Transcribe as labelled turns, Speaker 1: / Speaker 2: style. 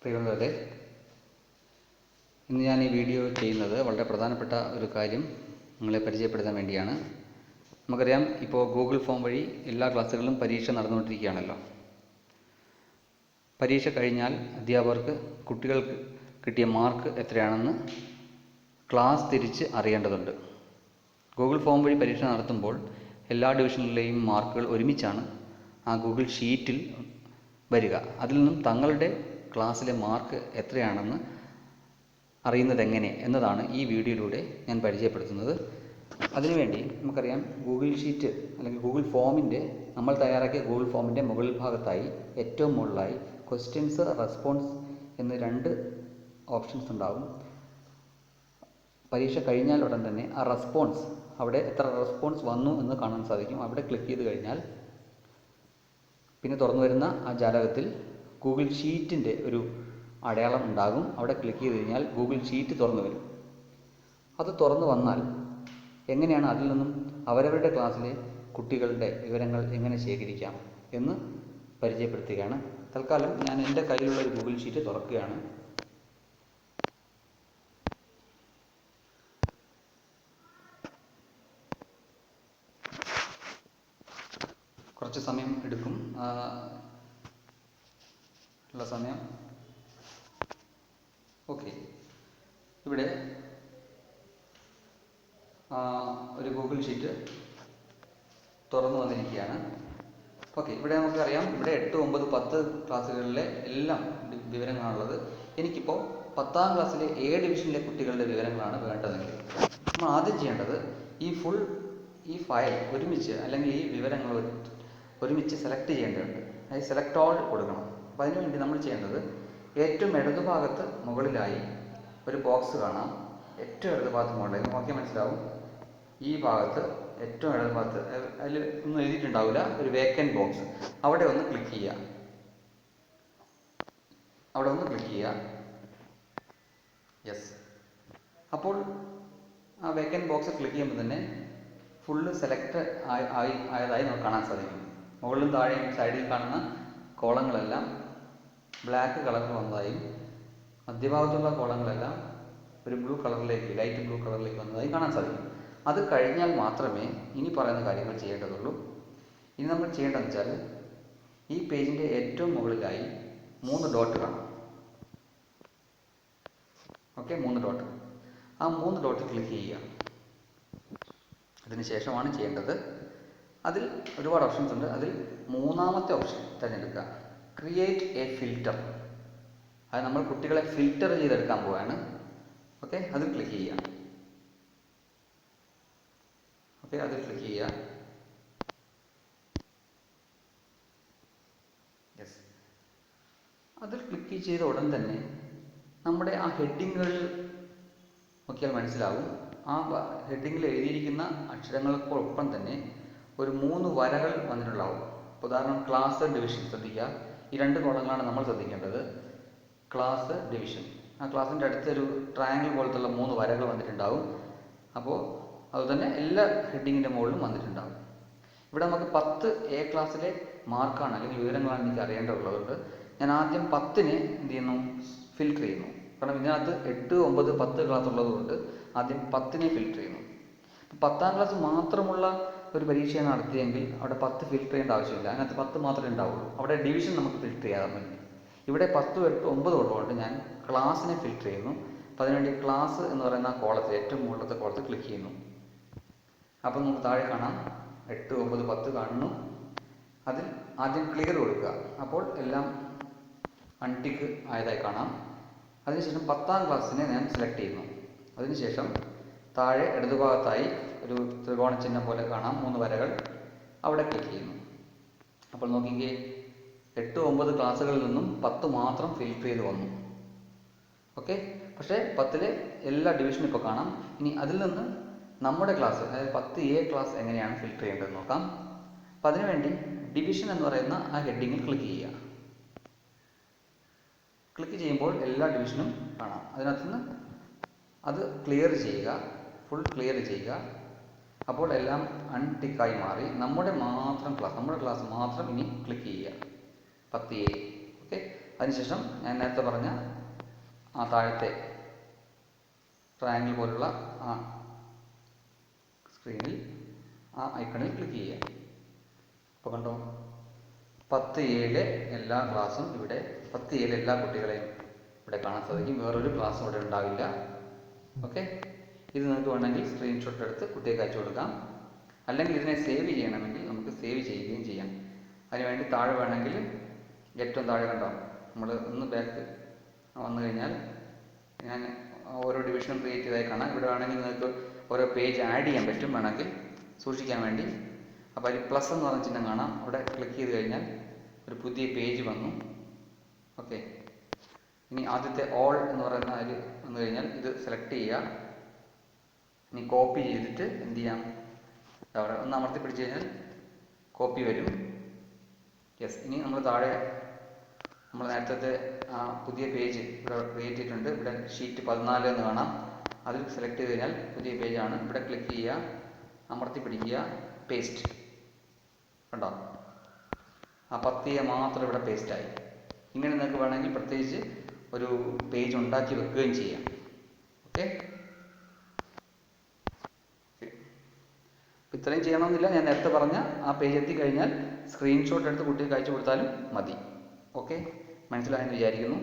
Speaker 1: പ്രിയമുള്ളവരെ ഇന്ന് ഞാൻ ഈ വീഡിയോ ചെയ്യുന്നത് വളരെ പ്രധാനപ്പെട്ട ഒരു കാര്യം നിങ്ങളെ പരിചയപ്പെടുത്താൻ വേണ്ടിയാണ്. നമുക്കറിയാം ഇപ്പോൾ ഗൂഗിൾ ഫോം വഴി എല്ലാ ക്ലാസ്സുകളിലും പരീക്ഷ നടന്നുകൊണ്ടിരിക്കുകയാണല്ലോ. പരീക്ഷ കഴിഞ്ഞാൽ അധ്യാപകർക്ക് കുട്ടികൾക്ക് കിട്ടിയ മാർക്ക് എത്രയാണെന്ന് ക്ലാസ് തിരിച്ച് അറിയേണ്ടതുണ്ട്. ഗൂഗിൾ ഫോം വഴി പരീക്ഷ നടത്തുമ്പോൾ എല്ലാ ഡിവിഷനിലെയും മാർക്കുകൾ ഒരുമിച്ചാണ് ആ ഗൂഗിൾ ഷീറ്റിൽ വരിക. അതിൽ നിന്നും തങ്ങളുടെ ക്ലാസ്സിലെ മാർക്ക് എത്രയാണെന്ന് അറിയുന്നത് എങ്ങനെ എന്നതാണ് ഈ വീഡിയോയിലൂടെ ഞാൻ പരിചയപ്പെടുത്തുന്നത്. അതിനുവേണ്ടി നമുക്കറിയാം ഗൂഗിൾ ഷീറ്റ് അല്ലെങ്കിൽ ഗൂഗിൾ ഫോമിന്റെ നമ്മൾ തയ്യാറാക്കിയ ഗൂഗിൾ ഫോമിന്റെ മുകൾ ഭാഗത്തായി ഏറ്റവും മുകളിലായി ക്വസ്റ്റ്യൻസ് റെസ്പോൺസ് എന്ന് രണ്ട് ഓപ്ഷൻസ് ഉണ്ടാകും പരീക്ഷ കഴിഞ്ഞാൽ ഉടൻ തന്നെ ആ റെസ്പോൺസ് അവിടെ എത്ര റെസ്പോൺസ് വന്നു എന്ന് കാണാൻ സാധിക്കും. അവിടെ ക്ലിക്ക് ചെയ്ത് കഴിഞ്ഞാൽ പിന്നെ തുറന്നു വരുന്ന ആ ജാലകത്തിൽ ഗൂഗിൾ ഷീറ്റിന്റെ ഒരു അടയാളം ഉണ്ടാകും. അവിടെ ക്ലിക്ക് ചെയ്ത് കഴിഞ്ഞാൽ ഗൂഗിൾ ഷീറ്റ് തുറന്നു വരും. അത് തുറന്നു വന്നാൽ എങ്ങനെയാണ് അതിൽ നിന്നും അവരവരുടെ ക്ലാസ്സിലെ കുട്ടികളുടെ വിവരങ്ങൾ എങ്ങനെ ശേഖരിക്കാം എന്ന് പരിചയപ്പെടുത്തുകയാണ്. തൽക്കാലം ഞാൻ എന്റെ കയ്യിലുള്ള ഒരു ഗൂഗിൾ ഷീറ്റ് തുറക്കുകയാണ്. കുറച്ച് സമയം എടുക്കും. ഉള്ള സമയം. ഓക്കെ ഇവിടെ ഒരു ഗൂഗിൾ ഷീറ്റ് തുറന്നു വന്നിരിക്കുകയാണ്. ഓക്കെ ഇവിടെ നമുക്കറിയാം ഇവിടെ എട്ട് ഒമ്പത് പത്ത് ക്ലാസ്സുകളിലെ എല്ലാം വിവരങ്ങളാണുള്ളത്. എനിക്കിപ്പോൾ പത്താം ക്ലാസ്സിലെ എ ഡിവിഷനിലെ കുട്ടികളുടെ വിവരങ്ങളാണ് വേണ്ടതെങ്കിൽ. നമ്മൾ ആദ്യം ചെയ്യേണ്ടത് ഈ ഫുൾ ഈ ഫയൽ ഒരുമിച്ച് അല്ലെങ്കിൽ ഈ വിവരങ്ങൾ ഒരുമിച്ച് സെലക്ട് ചെയ്യേണ്ടതുണ്ട്. അതായത് സെലക്ട് ഓൾ കൊടുക്കണം. അപ്പോൾ അതിനുവേണ്ടി നമ്മൾ ചെയ്യേണ്ടത് ഏറ്റവും ഇടതു ഇടതുഭാഗത്ത് മുകളിലായി ഒരു ബോക്സ് കാണാം. ഏറ്റവും ഇടതുഭാഗത്ത് മുകളിലായി. നോക്കിയാൽ മനസ്സിലാവും. ഈ ഭാഗത്ത് ഏറ്റവും ഇടതുഭാഗത്ത് അതിൽ ഒന്നും എഴുതിയിട്ടുണ്ടാവില്ല. ഒരു വേക്കന്റ് ബോക്സ് അവിടെ ഒന്ന് ക്ലിക്ക് ചെയ്യുക. അവിടെ ഒന്ന് ക്ലിക്ക് ചെയ്യുക. യെസ് അപ്പോൾ ആ വേക്കന്റ് ബോക്സ് ക്ലിക്ക് ചെയ്യുമ്പോൾ തന്നെ ഫുള്ള് സെലക്ട് ആയി ആയതായി നമുക്ക് കാണാൻ സാധിക്കും. മുകളിലും താഴെയും സൈഡിൽ കാണുന്ന കോളങ്ങളെല്ലാം ബ്ലാക്ക് കളറിൽ വന്നതായും മധ്യഭാഗത്തുള്ള കോളങ്ങളെല്ലാം ഒരു ബ്ലൂ കളറിലേക്ക് ലൈറ്റ് ബ്ലൂ കളറിലേക്ക് വന്നതായി കാണാൻ സാധിക്കും. അത് കഴിഞ്ഞാൽ മാത്രമേ ഇനി പറയുന്ന കാര്യങ്ങൾ ചെയ്യേണ്ടതുള്ളൂ. ഇനി നമ്മൾ ചെയ്യേണ്ടതെന്ന് വെച്ചാൽ ഈ പേജിന്റെ ഏറ്റവും മുകളിലായി മൂന്ന് ഡോട്ട് കാണാം. ഓക്കെ മൂന്ന് ഡോട്ട് ആ മൂന്ന് ഡോട്ട് ക്ലിക്ക് ചെയ്യുക. അതിനുശേഷമാണ് ചെയ്യേണ്ടത്. അതിൽ ഒരുപാട് ഓപ്ഷൻസ് ഉണ്ട്. അതിൽ മൂന്നാമത്തെ ഓപ്ഷൻ തിരഞ്ഞെടുക്കുക. ക്രിയേറ്റ് എ ഫിൽറ്റർ അത് നമ്മൾ കുട്ടികളെ ഫിൽറ്റർ ചെയ്തെടുക്കാൻ പോവാണ്. ഓക്കെ അതിൽ ക്ലിക്ക് ചെയ്യാം ഓക്കെ അതിൽ ക്ലിക്ക് ചെയ്യാം യെസ് അതിൽ ക്ലിക്ക് ചെയ്ത ഉടൻ തന്നെ നമ്മുടെ ആ ഹെഡിങ്ങുകൾ നോക്കിയാൽ മനസ്സിലാവും. ആ ഹെഡിങ്ങിൽ എഴുതിയിരിക്കുന്ന അക്ഷരങ്ങൾക്കൊപ്പം തന്നെ ഒരു മൂന്ന് വരകൾ വന്നിട്ടുണ്ടാവും. ഉദാഹരണം ക്ലാസ് ഡിവിഷൻ ശ്രദ്ധിക്കുക. ഈ രണ്ട് കോളങ്ങളാണ് നമ്മൾ ശ്രദ്ധിക്കേണ്ടത്. Class division. ആ ക്ലാസ്സിന്റെ അടുത്തൊരു ട്രയാങ്കിൾ പോലത്തുള്ള മൂന്ന് വരകൾ വന്നിട്ടുണ്ടാവും. അപ്പോൾ അതുതന്നെ എല്ലാ ഹെഡിങ്ങിന്റെ മുകളിലും വന്നിട്ടുണ്ടാവും. ഇവിടെ നമുക്ക് പത്ത് എ ക്ലാസ്സിലെ മാർക്കാണ് അല്ലെങ്കിൽ വിവരങ്ങളാണ് എനിക്ക് അറിയേണ്ടതുള്ളതുകൊണ്ട് ഞാൻ ആദ്യം പത്തിന് എന്ത് ചെയ്യുന്നു? ഫിൽറ്റർ ചെയ്യുന്നു. കാരണം ഇതിനകത്ത് എട്ട് ഒമ്പത് പത്ത് ക്ലാസ് ഉള്ളതുകൊണ്ട് ആദ്യം പത്തിനെ ഫിൽറ്റർ ചെയ്യുന്നു. പത്താം ക്ലാസ് മാത്രമുള്ള ഒരു പരീക്ഷയാണ് നടത്തിയെങ്കിൽ അവിടെ പത്ത് ഫിൽറ്റർ ചെയ്യേണ്ട ആവശ്യമില്ല. അതിനകത്ത് പത്ത് മാത്രമേ ഉണ്ടാവുള്ളൂ. അവിടെ ഡിവിഷൻ നമുക്ക് ഫിൽറ്റർ ചെയ്യാൻ പറ്റും. ഇവിടെ പത്ത് എട്ട് ഉള്ളതുകൊണ്ട് ഞാൻ ക്ലാസ്സിനെ ഫിൽറ്റർ ചെയ്യുന്നു. അപ്പോൾ അതിനുവേണ്ടി ക്ലാസ് എന്ന് പറയുന്ന കോളത്തിൽ ഏറ്റവും മുകളിലത്തെ കോളത്തിൽ ക്ലിക്ക് ചെയ്യുന്നു. അപ്പം നമുക്ക് താഴെ കാണാം. എട്ട് ഒമ്പത് പത്ത് കാണുന്നു. അതിൽ ആദ്യം ക്ലിയർ കൊടുക്കുക. അപ്പോൾ എല്ലാം അൺടിക്ക് ആയതായി കാണാം. അതിനുശേഷം പത്താം ക്ലാസ്സിനെ ഞാൻ സെലക്ട് ചെയ്യുന്നു. അതിനുശേഷം താഴെ ഇടതുഭാഗത്തായി ഒരു ത്രികോണ ചിഹ്നം പോലെ കാണാം. മൂന്ന് വരകൾ അവിടെ ക്ലിക്ക് ചെയ്യുന്നു. അപ്പോൾ നോക്കിക്കേ എട്ട് ഒമ്പത് ക്ലാസ്സുകളിൽ നിന്നും പത്ത് മാത്രം ഫിൽറ്റർ ചെയ്ത് വന്നു. ഓക്കെ പക്ഷേ പത്തിലെ എല്ലാ ഡിവിഷനും ഇപ്പോൾ കാണാം. ഇനി അതിൽ നിന്ന് നമ്മുടെ ക്ലാസ് അതായത് പത്ത് എ ക്ലാസ് എങ്ങനെയാണ് ഫിൽറ്റർ ചെയ്യേണ്ടത് നോക്കാം. അപ്പോൾ അതിനുവേണ്ടി ഡിവിഷൻ എന്ന് പറയുന്ന ആ ഹെഡിങ്ങിൽ ക്ലിക്ക് ചെയ്യുക. ക്ലിക്ക് ചെയ്യുമ്പോൾ എല്ലാ ഡിവിഷനും കാണാം. അതിനകത്തുനിന്ന് അത് ക്ലിയർ ചെയ്യുക. ഫുൾ ക്ലിയർ ചെയ്യുക. അപ്പോൾ എല്ലാം അൺടിക്കായി മാറി. നമ്മുടെ മാത്രം ക്ലാസ് നമ്മുടെ ക്ലാസ് മാത്രം ഇനി ക്ലിക്ക് ചെയ്യുക. പത്ത് എ ഓക്കെ അതിനുശേഷം ഞാൻ നേരത്തെ പറഞ്ഞ ആ താഴത്തെ ട്രയാങ്കിൾ പോലുള്ള ആ സ്ക്രീനിൽ ആ ഐക്കണിൽ ക്ലിക്ക് ചെയ്യുക. അപ്പോൾ കണ്ടോ? പത്ത് ഏഴ് എല്ലാ ക്ലാസ്സും ഇവിടെ പത്ത് ഏഴ് എല്ലാ കുട്ടികളെയും ഇവിടെ കാണാൻ സാധിക്കും. വേറൊരു ക്ലാസ്സും ഇവിടെ ഉണ്ടാവില്ല. ഓക്കെ ഇത് നിങ്ങൾക്ക് വേണമെങ്കിൽ സ്ക്രീൻഷോട്ട് എടുത്ത് കുട്ടികൾക്ക് അയച്ചു കൊടുക്കാം. അല്ലെങ്കിൽ ഇതിനെ സേവ് ചെയ്യണമെങ്കിൽ നമുക്ക് സേവ് ചെയ്യുകയും ചെയ്യാം. അതിനുവേണ്ടി താഴെ വേണമെങ്കിൽ ഏറ്റവും താഴെ കണ്ടോ? നമ്മൾ ഒന്ന് ബാക്ക് വന്നു കഴിഞ്ഞാൽ ഞാൻ ഓരോ ഡിവിഷനും ക്രിയേറ്റ് ചെയ്തായി കാണാം. ഇവിടെ വേണമെങ്കിൽ നിങ്ങൾക്ക് ഓരോ പേജ് ആഡ് ചെയ്യാൻ പറ്റും വേണമെങ്കിൽ സൂക്ഷിക്കാൻ വേണ്ടി. അപ്പോൾ അതിൽ പ്ലസ് എന്ന് പറഞ്ഞ ചിഹ്നം കാണാം. അവിടെ ക്ലിക്ക് ചെയ്ത് കഴിഞ്ഞാൽ ഒരു പുതിയ പേജ് വന്നു. ഓക്കെ ഇനി ആദ്യത്തെ ഓൾ എന്ന് പറയുന്ന അതിൽ വന്നു കഴിഞ്ഞാൽ ഇത് സെലക്ട് ചെയ്യുക. ഇനി കോപ്പി ചെയ്തിട്ട് എന്ത് ചെയ്യാം? അവിടെ ഒന്ന് അമർത്തി പിടിച്ച് കഴിഞ്ഞാൽ കോപ്പി വരും. യെസ് ഇനി നമ്മൾ താഴെ നമ്മൾ നേരത്തെ ആ പുതിയ പേജ് ഇവിടെ ക്രിയേറ്റ് ചെയ്തിട്ടുണ്ട്. ഇവിടെ ഷീറ്റ് പതിനാല് എന്ന് കാണാം. അതിൽ സെലക്ട് ചെയ്ത് കഴിഞ്ഞാൽ പുതിയ പേജാണ് ഇവിടെ ക്ലിക്ക് ചെയ്യുക അമർത്തി പിടിക്കുക പേസ്റ്റ് കണ്ടോ? ആ പത്തിയെ മാത്രം ഇവിടെ പേസ്റ്റായി ഇങ്ങനെ നിങ്ങൾക്ക് വേണമെങ്കിൽ പ്രത്യേകിച്ച് ഒരു പേജ് ഉണ്ടാക്കി വെക്കുകയും ചെയ്യാം. ഓക്കെ ഇത്രയും ചെയ്യണമെന്നില്ല. ഞാൻ നേരത്തെ പറഞ്ഞ ആ പേജ് എത്തിക്കഴിഞ്ഞാൽ സ്ക്രീൻഷോട്ട് എടുത്ത് കുട്ടികൾക്ക് അയച്ചു കൊടുത്താലും മതി. ഓക്കെ മനസ്സിലായെന്ന് വിചാരിക്കുന്നു.